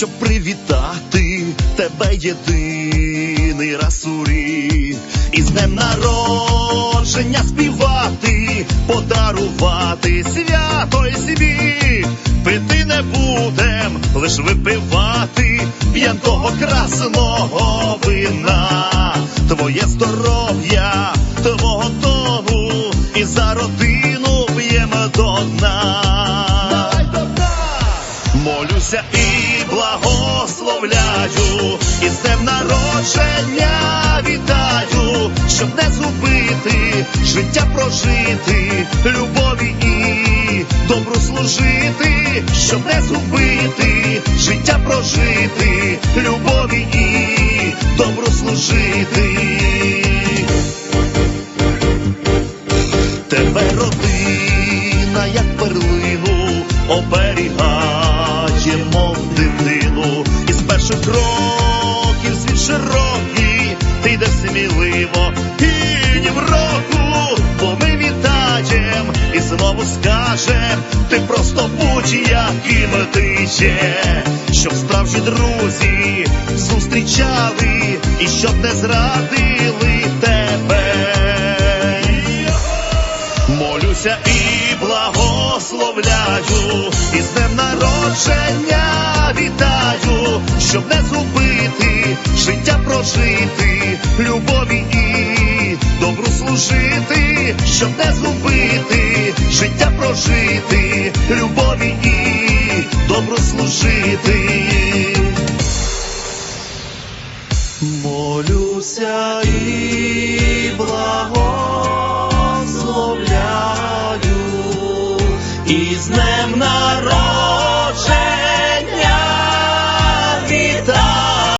щоб привітати тебе єдиний раз у рік. І з днем народження співати, подарувати свято й світ. Пити не будем, лиш випивати п'янкого красного вина. Твоє здоров'я, твого дому, і за родину п'ємо до дна. Молюся і благословляю, і з днем народження вітаю, щоб не згубити, життя прожити, любові і добру служити, щоб не згубити, життя прожити, любові і добру служити. Тебе родина, як перлину, оберігає, мов дитину, і з перших кроків світ широкий, ти йдеш сміливо і в року, бо ми вітаєм і знову скажем, ти просто будь-яким ти є, щоб справжні друзі зустрічали і щоб не зрадили тебе. Молюся благословляю, і з днем народження вітаю, щоб не згубити, життя прожити, любові і добру служити, щоб не згубити, життя прожити, любові і добру служити. Молюся і і з днем народження